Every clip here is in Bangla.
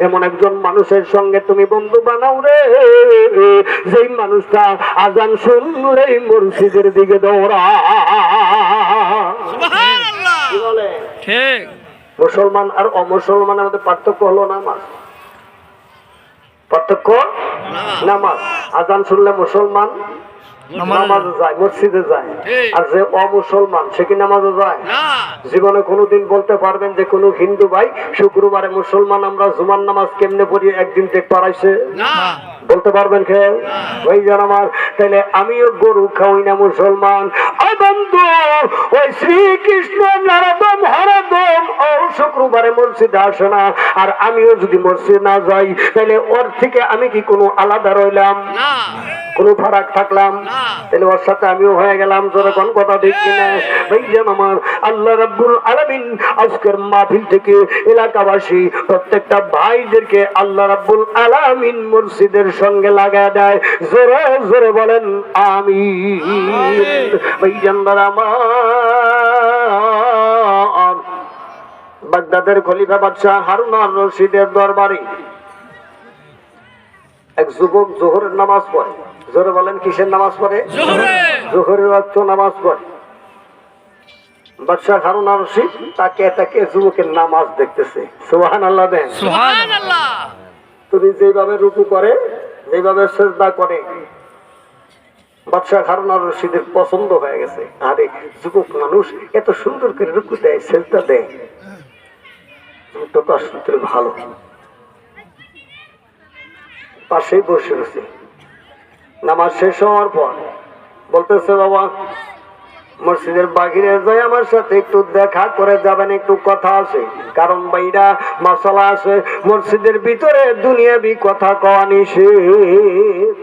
এমন একজন মানুষের সঙ্গে তুমি বন্ধু বানাও রে। যেই মানুষটা আজান শুনলেই মসজিদের দিকে দৌড়া। ঠিক। মুসলমান আর অমুসলমানের মধ্যে পার্থক্য হলো নামাজ। পার্থক্য? নামাজ। আজান শুনলে মুসলমান নামাজে যায় মসজিদে যায়। আর যে অমুসলমান সে কি নামাজে যায়? জীবনে কোনোদিন বলতে পারবেন যে কোনো হিন্দু ভাই শুক্রবারে মুসলমান আমরা জুমার নামাজ কেমনে পড়ি একদিন দেখ পারাইছে? বলতে পারবেন কে? ওই যেন আমার তাহলে আমিও গরু খাওয়াই না মুসলমান। বন্ধু ওই শ্রীকৃষ্ণ নারদম হরদম ও শুক্রবারে মসজিদে আসে না আর আমিও যদি মসজিদ না যাই তাহলে ওর থেকে আমি কি কোনো আলাদা রইলাম? না। কোনো ফারাক থাকলাম। তাহলে ওর সাথে আমিও হয়ে গেলাম কোন কথা দেখছি না ভাইজান আমার আল্লাহ রাব্বুল আলামিন আজকের মাহফিল থেকে এলাকাবাসী প্রত্যেকটা ভাইদেরকে আল্লাহ রাব্বুল আলামিন মসজিদের সঙ্গে লাগা দেয়। জোরে জোরে বলেন আমি ভাইজান আমার বাগদাদের খলিফা বাদশাহ হারুন আর রশিদের দরবারে এক যুবক জোহরের নামাজ পড়ে। জোরে বলেন কিসের নামাজ পড়ে? জোহরের অর্থ নামাজ পড়ে। বাদশাহ হারুন আর রশিদ তাকে তাকে যুবকের নামাজ দেখতেছে। সুবহান আল্লাহ দেন তুমি যেভাবে রুকু করে যেভাবে সেজদা করে বাদশাহ হারুন আর রশিদের পছন্দ হয়ে গেছে। আরে যুবক মানুষ এত সুন্দর করে রুকু দেয় সেজদা দেয়। তো আসলে ভালো। পাশেই বসে রয়েছে। নামাজ শেষ হওয়ার পর বলতেছে বাবা মসজিদের বাহিরে যাই আমার সাথে একটু দেখা করে যাবেন একটু কথা আছে। কারণ বাইরা মশলা আছে মসজিদের ভিতরে দুনিয়াবি কথা কওয়া নিষেধ।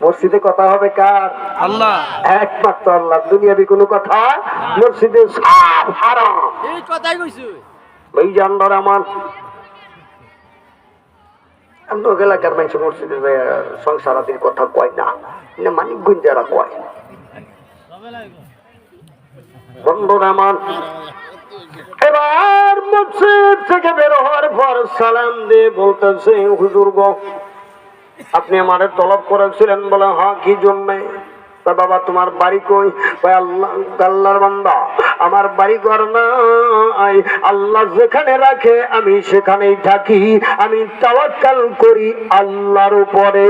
মসজিদে কথা হবে কার? আল্লাহ। একমাত্র আল্লাহ। দুনিয়াবি কোনো কথা মসজিদে সব হারাম। এই কথাই কইছু। ওই জানবার আমার আমরা এলাকার মানুষ মসজিদে কথা কয় না না মানিকগঞ্জ কয়। বন্ধুরা আমার, এবার মসজিদ থেকে বের হওয়ার পর সালাম দিয়ে বলতেছে, হুজুর আপনি আমার তলব করেছিলেন বলে হ্যাঁ কি জন্যে? তা বাবা তোমার বাড়ি কই? আল্লাহর বান্দা আমার বাড়ি ঘর নাই। আল্লাহ যেখানে রাখে আমি সেখানেই থাকি। আমি তাওয়াক্কাল করি আল্লাহর উপরে।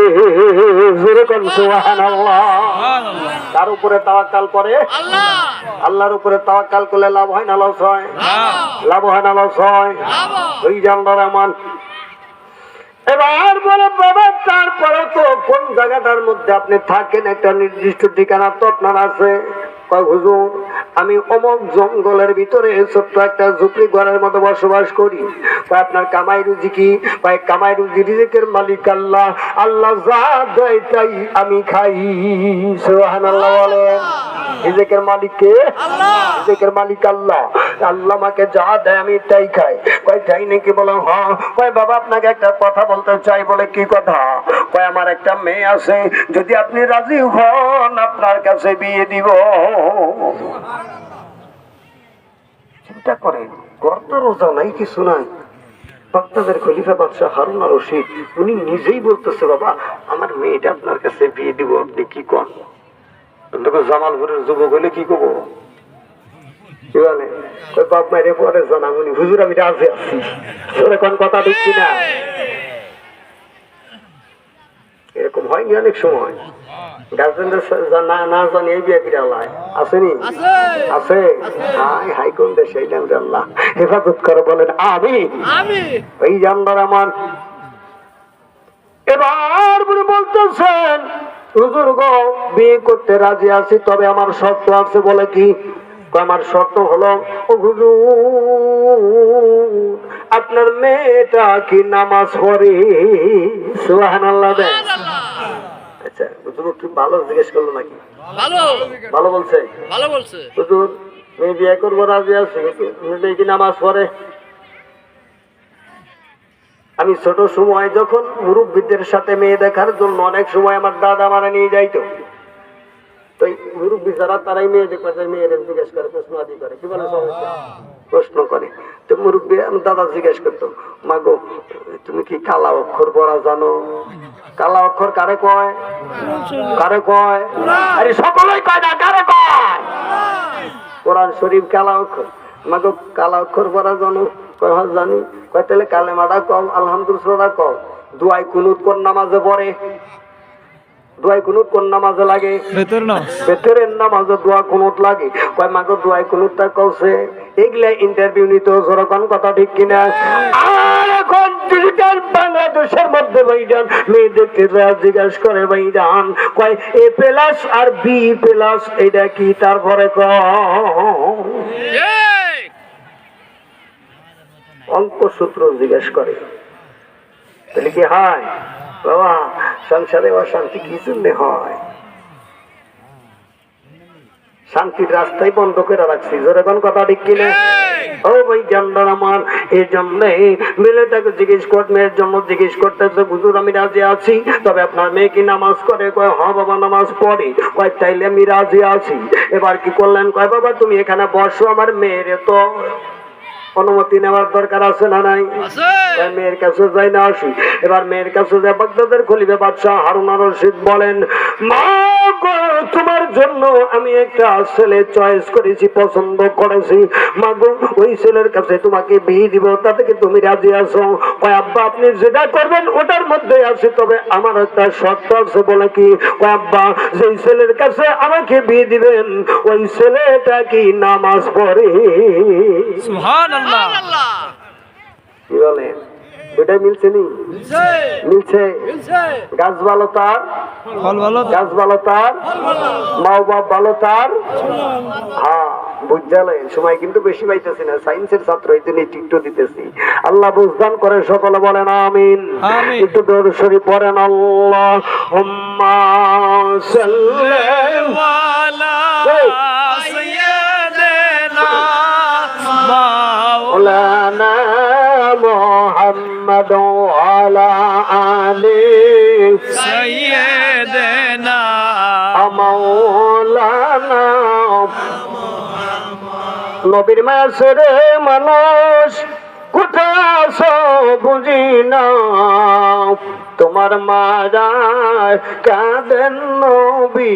যেরকম সুবহানাল্লাহ। সুবহানাল্লাহ। তার উপরে তাওয়াক্কাল করে? আল্লাহ। আল্লাহর উপরে তাওয়াক্কাল করলে লাভ হয় না লস হয়? না লাভ হয় না লস হয়? ওই জানবার আমার এবার বলে বাবা তারপরে তো কোন জায়গাটার মধ্যে আপনি থাকেন? একটা নির্দিষ্ট ঠিকানা তো আপনার আছে। হুজুর আমি অমক জঙ্গলের ভিতরে ছোট্ট একটা ঝুপড়ি ঘরের মতো বসবাস করি। আপনার কামাই রুজি কি? কামাই রুজি রিজিকের মালিক আল্লাহ। আল্লাহ যা দেয় তাই আমি খাই। সুবহানাল্লাহ বলেন। রিজিকের মালিক কে রিজিকের মালিক আল্লাহ। আল্লাহ আমাকে যা দেয় আমি তাই খাই। কয়, তাই নাকি? বলো হ্যাঁ। কয়, বাবা, আপনাকে একটা কথা বলতে চাই। বলে, কি কথা? কয়, আমার একটা মেয়ে আছে। যদি আপনি রাজি হন, আপনার কাছে বিয়ে দিব। চিন্তা করেন, গর্ত রোজা নাই, কিছু নাই। বাগদাদের খলিফা বাদশাহ হারুন আর রশিদ, উনি নিজেই বলতেছে, বাবা, আমার মেয়েটা আপনার কাছে বিয়ে দিব, আপনি কি তোকে জামালপুরের যুবক হলে কি করব? কি বলে? ওই বাপ মায়ের পরে জানামুনি। হুজুর আমি রাজে আছি। ওরে কোন কথা দিচ্ছি না? এরকম হয়নি অনেক সময়। গার্জেনদের না না জানি এই বিয়ে কিরা লাই আসেনি? আছে হাই হাই কোন দেশে? এই নাম আল্লাহ হেফাজত করে বলেন আমি। এই জানবার আমার। এবার বলে বলতেছেন হুজুর গো বিয়ে করতে রাজি আছি তবে আমার শর্ত আছে বলে কি? আমার শর্ত হলো আপনার মেয়েটা কি নামাজ পড়ে? সুবহানাল্লাহ দেন। আচ্ছা হুজুর কি ভালো জিজ্ঞেস করল নাকি? ভালো। ভালো বলছে? ভালো বলছে। হুজুর মেয়ে বিয়ে করব রাজি আছে মেয়েটা কি নামাজ পড়ে? আমি ছোট সময় যখন মুরব্বীদের সাথে মেয়ে দেখার জন্য অনেক সময় আমার দাদা মারা নিয়ে যাইতো। তো মুরব্বী যারা তারাই মেয়ে দেখবে মেয়েদের জিজ্ঞেস করে প্রশ্ন আদি করে। কি বলে সমস্যা প্রশ্ন করে। তো মুরব্বী দাদা জিজ্ঞেস করতো মাগো তুমি কি কালা অক্ষর পড়া জানো? কালা অক্ষর কারে কয়? কারে কয়? আরে সকলেই কয় না কারে কয়? কোরআন শরীফ কালা অক্ষর। মাগো কালা অক্ষর পড়া জানো? কয় হ্যাঁ জানি। কয় তাহলে কালেমাটা কম আলহামদুলিল্লাহ কম দুয়াই কুনুত কোন নামাজে পড়ে? দুয়াই কুনুত কোন নামাজে লাগে? ভেতরের নামাজে দোয়া কুনুত লাগে। কয় মাগো দুয়াই কুনুতটা কওছে এগুলা ইন্টারভিউ নিতে কথা ঠিক কিনা? আর এখন ডিজিটাল বাংলাদেশের মধ্যে ভাইজান মেয়েদেরকে জিজ্ঞাসা করে ভাইজান কয় এ প্লাস আর বি প্লাস এটা কি তারপরে কয় অঙ্ক সূত্র জিজ্ঞেস করে। তাহলে কি হয়? বাবা, সংসারে অশান্তি কি জন্য হয়? শান্তির রাস্তায় বন্ধ করে রাখছি। যখন কথা ঠিক কিনে? ও ভাই জানলার আমার এই জন্য মেয়েটাকে জিজ্ঞেস কর, মেয়ের জন্য জিজ্ঞেস করতেছে বুঝুর আমি রাজি আছি। তবে আপনার মেয়ে কি নামাজ করে? কয় হ বাবা, নামাজ পড়ে। কয়, তাইলে আমি রাজি আছি। এবার কি করলেন? কয়, বাবা, তুমি এখানে বসো, আমার মেয়েরে তো। অনুমতি নেওয়ার দরকার আছে না নাই? মেয়ের কাছে যাই না আসি। এবার মেয়ের কাছে যে বাগদাদের খুলিবে বাদশাহ হারুন রশিদ বলেন মা তোমার জন্য আমি একটা ছেলে চয়েস করেছি পছন্দ করেছি। মা গো ওই ছেলের কাছে তোমাকে বিয়ে দিব তাতে কি তুমি রাজি আছো? কয় আব্বা আপনি যেটা করবেন ওটার মধ্যে আছে তবে আমার একটা শর্ত আছে বলে কি? কয় আব্বা যেই ছেলের কাছে আমাকে বিয়ে দিবেন ওই ছেলেটা কি নামাজ পড়ে? সুবহান আল্লাহ কি বলেন দুটাই মিলছে নি মিলছে গাছ ভালো তার ফল ভালো তো? গাছ ভালো তার মাও বাপ ভালো তার হ্যাঁ বুঝালেন সময় কিন্তু বেশি পাইতেছি না সায়েন্সের ছাত্র এই জন্য টিকটো দিতেছি আল্লাহ বুঝদান করে সকলে বলেন আমিন আমিন। একটু দৌড় শরীফ পড়েন আল্লাহ হুম্মা সাল্লাম ওয়ালা এই। সাইয়্যিদিনা মাওলানা مولانا محمد وعلى آله সাইয়্যিদিনা مولانا নবীর মাসরে মানুষ কোথায় আছো বুঝি না তোমার মারায় কাঁদেন নবী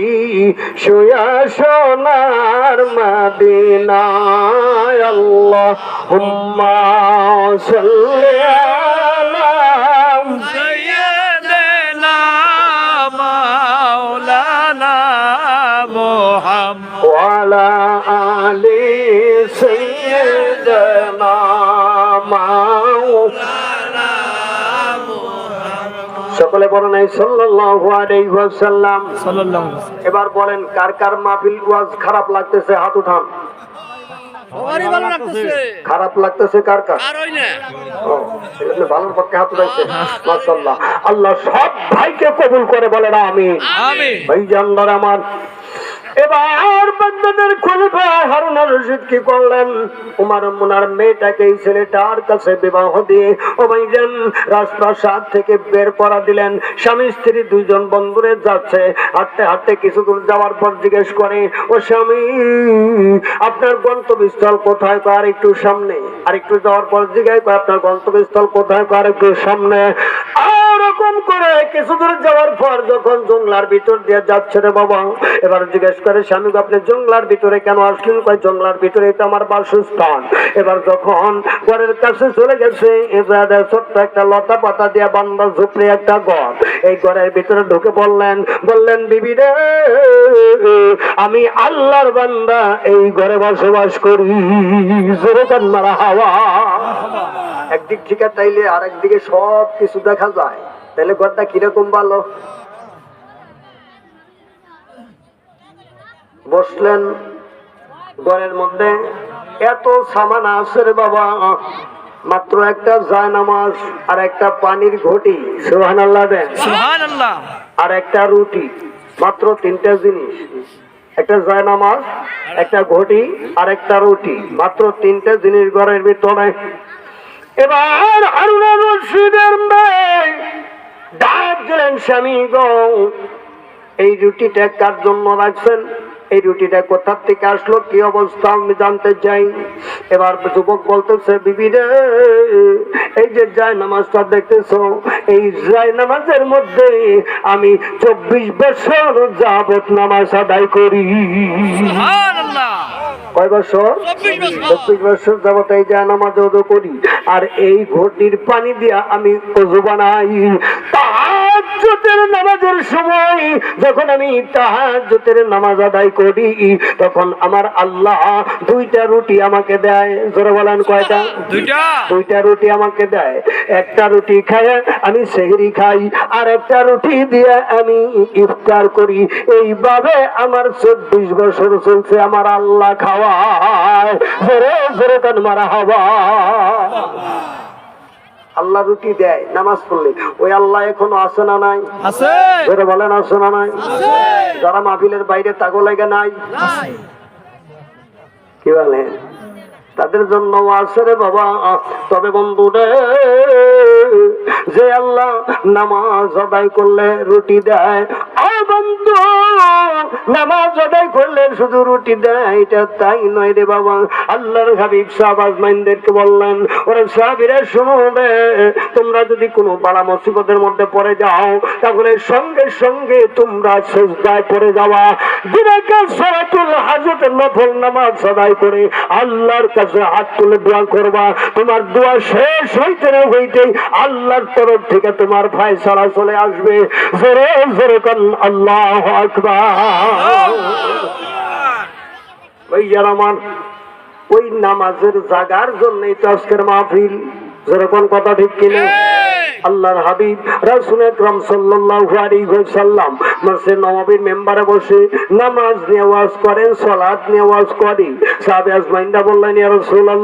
শুয়া সোনার মাদিনায় আল্লাহ হুম্মা সাল্লি আলা সাইয়্যিদিনা মাওলানা মুহাম্মদ وعلى آل سيدنا مولانا সকলে বলেন এই সাল্লাল্লাহু আলাইহি ওয়াসাল্লাম। সাল্লাল্লাহু এবার বলেন কার কার মাহফিল ওয়াজ খারাপ লাগতেছে? হাত উঠান। খারাপ লাগতেছে কার কার? ভালোর পক্ষে হাত উঠাইছে। মাশাআল্লাহ। আল্লাহ সব ভাইকে কবুল করে বলে না আমি ভাই জানলার আমার এবার বাগদাদের খলিফা হারুন রশিদ কি করলেন? উমার মুনার মেয়েটাকে এই ছেলেটার কাছে বিবাহ দিয়ে ও ভাইজান রাজপ্রাসাদ থেকে বের করা দিলেন। স্বামী স্ত্রী দুইজন বন্ধুরে যাচ্ছে, হাঁটতে হাঁটতে কিছু দূর যাওয়ার পর জিজ্ঞেস করে, ও স্বামী, আপনার গন্তব্যস্থল কোথায় আর একটু সামনে, আর একটু যাওয়ার পর জিজ্ঞাসা আপনার গন্তব্যস্থল কোথায় আর একটু সামনে ওরকম করে কিছু দূর যাওয়ার পর যখন জঙ্গলার ভিতর দিয়ে যাচ্ছে রে বাবা, এবার জিজ্ঞেস করে স্বামী আপনি জঙ্গলার ভিতরে কেন আসলেন? কয়, জঙ্গলার ভিতরে এটা আমার বাসস্থান। এবার যখন ঘরের কাছে চলে গেছে ছোট্ট একটা লতা পাতা দিয়ে বান্দা ঝুপড়ে একটা ঘর। এই ঘরের ভিতরে ঢুকে বললেন বললেন, বিবি রে, আমি আল্লাহর বান্দা, এই ঘরে বসবাস করি। মারা হাওয়া। একদিক থেকে তাইলে আর একদিকে সব কিছু দেখা যায়। তাহলে ঘরটা কীরকম ভালো? বসলেন ঘরের মধ্যে। এত সামান আছে রে বাবা। মাত্র একটা জায়নামাজ আর একটা পানির ঘটি। সোহান আল্লাহ দেন আর একটা রুটি। মাত্র তিনটা জিনিস। একটা জায়নামাজ একটা ঘটি আর একটা রুটি। মাত্র তিনটা জিনিস ঘরের ভিতরে। এবার হারুনা রশিদের মেয়ে ডাক দিলেন স্বামী গো। এই রুটিটা কার জন্য রাখছেন? এই রুটিটা কোথার থেকে আসলো? কি অবস্থা? আমি জানতে চাই। এবার যুবক বলতেছে, বিবি রে, এই যে জায় নামাজটা দেখতেছো, এই জায় নামাজের মধ্যে আমি চব্বিশ বছর যাবত নামাজ আদায় করি। কয় বছর চব্বিশ বছর। যাবত এই যে নামাজ করি আর এই ঘটির পানি দিয়া আমি বানাই তাহাজ্জুদের নামাজের সময় যখন আমি তাহাজ্জুদের নামাজ আদায় করি তখন আমার আল্লাহ দুইটা রুটি আমাকে দেয়। জোরে বলেন কয়টা? দুইটা? দুইটা রুটি আমাকে দেয়। একটা রুটি খায় আমি সেহরি খাই আর একটা রুটি দিয়ে আমি ইফতার করি। এইভাবে আমার চব্বিশ বছর চলছে আমার আল্লাহ খাওয়ায়। জোরে জোরে কান মারা হওয়া। আল্লাহ রুটি দেয় নামাজ পড়লে। ওই আল্লাহ এখনও আসে না নাই? আছে জোরে বলেন আসে না নাই? যারা মাহফিলের বাইরে তাগো লাগে নাই? কি বলে? তাদের জন্য আছে রে বাবা। তবে বন্ধু রে যে আল্লাহ নামাজ আদায় করলে রুটি দেয় বন্ধু, নামাজ আদায় করলে শুধু রুটি দেয়, এটা তাই নয় রে বাবা। আল্লাহর হাবিব বললেন, ওরে সাহাবিরা তোমরা যদি কোনো বালা মুসিবতের মধ্যে পড়ে যাও, তাহলে সঙ্গে সঙ্গে তোমরা সেজদায় পড়ে যাওয়া। দিনাকার সারাতুল হাজতের নফল নামাজ আদায় করে আল্লাহর কাছে হাত তুলে দোয়া করবা। তোমার দোয়া শেষ হইতে না হইতেই আল্লাহর তরফ থেকে তোমার ভাই সারা চলে আসবে। জোরে জোরে আল্লাহ আমার ওই নামাজের জাগার জন্যই তো আজকের মাহফিল। যেরকম কথা ঠিক কিনে? আল্লাহর হাবিব রাসূল আকরাম সাল্লাল্লাহু আলাইহি ওয়াসাল্লাম মসজিদ নববীর মেম্বারে বসে নামাজ নিয়ে ওয়াজ করেন সালাত নিয়ে ওয়াজ করেন। সাহাবে বললেন ইয়া রাসূলুল্লাহ